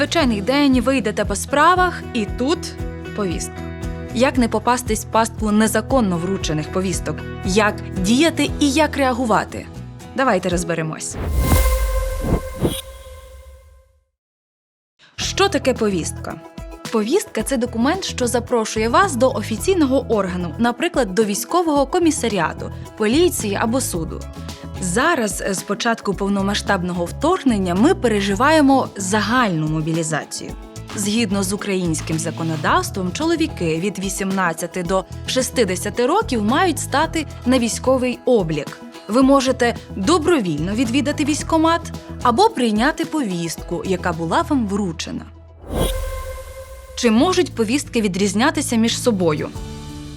Звичайний день ви йдете по справах, і тут повістка. Як не попастись в пастку незаконно вручених повісток? Як діяти і як реагувати? Давайте розберемось. Що таке повістка? Повістка це документ, що запрошує вас до офіційного органу, наприклад, до військового комісаріату, поліції або суду. Зараз, е, з початку повномасштабного вторгнення, ми переживаємо загальну мобілізацію. Згідно з українським законодавством, чоловіки від 18 до 60 років мають стати на військовий облік. Ви можете добровільно відвідати військомат або прийняти повістку, яка була вам вручена. Чи можуть повістки відрізнятися між собою?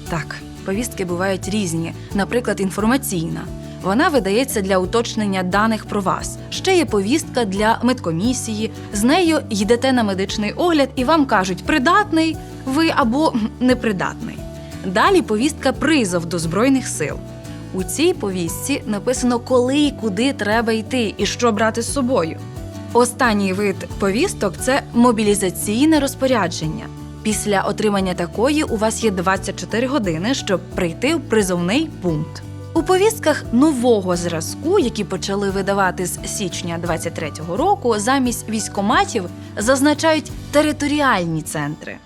Так, повістки бувають різні, наприклад, інформаційна. Вона видається для уточнення даних про вас. Ще є повістка для медкомісії. З нею йдете на медичний огляд і вам кажуть, придатний ви або непридатний. Далі повістка призов до Збройних сил. У цій повістці написано, коли і куди треба йти і що брати з собою. Останній вид повісток це мобілізаційне розпорядження. Після отримання такої у вас є 24 години, щоб прийти в призовний пункт. У повістках нового зразку, які почали видавати з січня 23-го року, замість військоматів зазначають територіальні центри.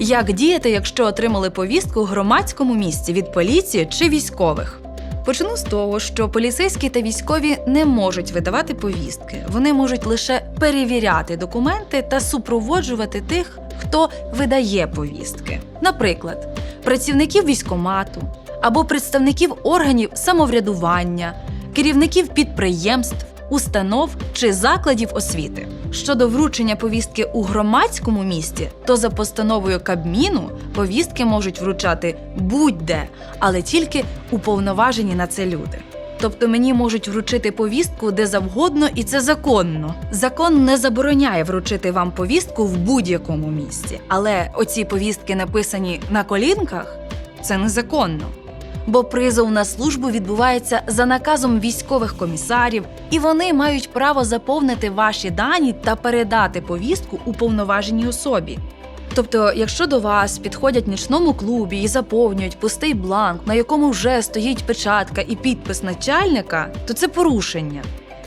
Як діяти, якщо отримали повістку в громадському місці від поліції чи військових? Почну з того, що поліцейські та військові не можуть видавати повістки. Вони можуть лише перевіряти документи та супроводжувати тих, хто видає повістки. Наприклад, працівників військомату або представників органів самоврядування, керівників підприємств, установ чи закладів освіти. Щодо вручення повістки у громадському місті, то за постановою Кабміну повістки можуть вручати будь-де, але тільки уповноважені на це люди. Тобто мені можуть вручити повістку де завгодно, і це законно. Закон не забороняє вручити вам повістку в будь-якому місці. Але оці повістки, написані на колінках, це незаконно. Бо призов на службу відбувається за наказом військових комісарів, і вони мають право заповнити ваші дані та передати повістку уповноваженій особі. Тобто, якщо до вас підходять в нічному клубі і заповнюють пустий бланк, на якому вже стоїть печатка і підпис начальника, то це порушення.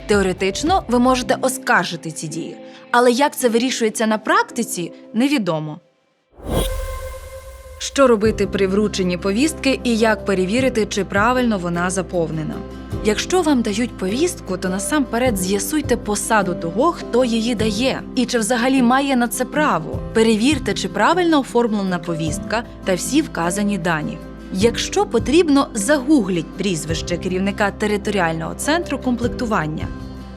Теоретично ви можете оскаржити ці дії, але як це вирішується на практиці, невідомо. Що робити при врученні повістки і як перевірити, чи правильно вона заповнена? Якщо вам дають повістку, то насамперед з'ясуйте посаду того, хто її дає, і чи взагалі має на це право. Перевірте, чи правильно оформлена повістка та всі вказані дані. Якщо потрібно, загугліть прізвище керівника територіального центру комплектування.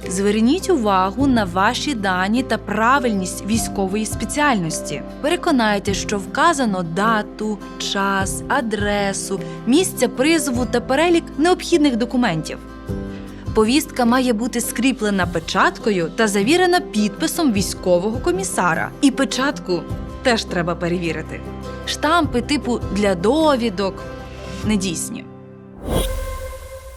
Зверніть увагу на ваші дані та правильність військової спеціальності. Переконайтеся, що вказано дату, час, адресу, місця призову та перелік необхідних документів. Повістка має бути скріплена печаткою та завірена підписом військового комісара. І печатку теж треба перевірити. Штампи типу для довідок недійсні.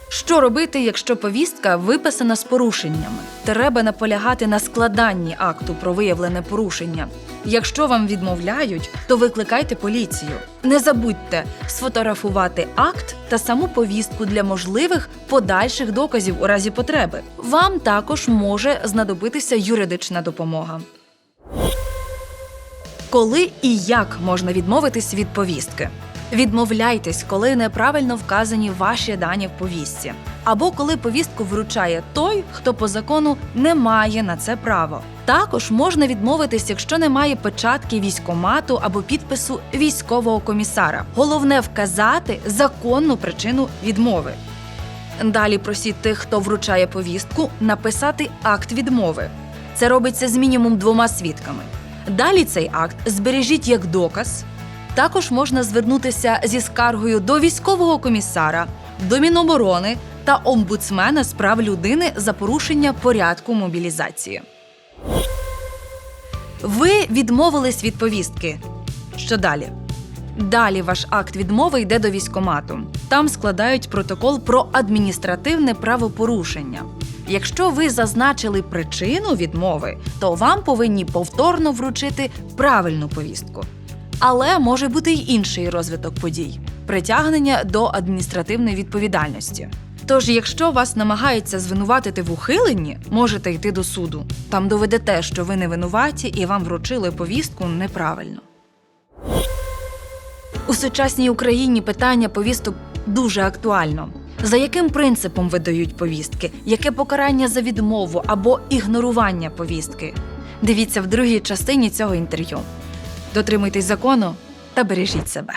Що робити, якщо повістка виписана з порушеннями? Треба наполягати на складанні акту про виявлене порушення. Якщо вам відмовляють, то викликайте поліцію. Не забудьте сфотографувати акт та саму повістку для можливих подальших доказів у разі потреби. Вам також може знадобитися юридична допомога. Коли і як можна відмовитись від повістки? Відмовляйтесь, коли неправильно вказані ваші дані в повістці, або коли повістку вручає той, хто по закону не має на це право. Також можна відмовитись, якщо немає печатки військомату або підпису військового комісара. Головне вказати законну причину відмови. Далі просіть тих, хто вручає повістку, написати акт відмови. Це робиться з мінімум двома свідками. Далі цей акт збережіть як доказ. Також можна звернутися зі скаргою до військового комісара, до Міноборони та омбудсмена з прав людини за порушення порядку мобілізації. Ви відмовились від повістки. Що далі? Далі ваш акт відмови йде до військомату. Там складають протокол про адміністративне правопорушення. Якщо ви зазначили причину відмови, то вам повинні повторно вручити правильну повістку. Але може бути й інший розвиток подій притягнення до адміністративної відповідальності. Тож, якщо вас намагаються звинуватити в ухиленні, можете йти до суду. Там доведете, що ви не винуваті і вам вручили повістку неправильно. У сучасній Україні питання повісток дуже актуально. За яким принципом видають повістки? Яке покарання за відмову або ігнорування повістки? Дивіться в другій частині цього інтерв'ю. Дотримуйтесь закону та бережіть себе.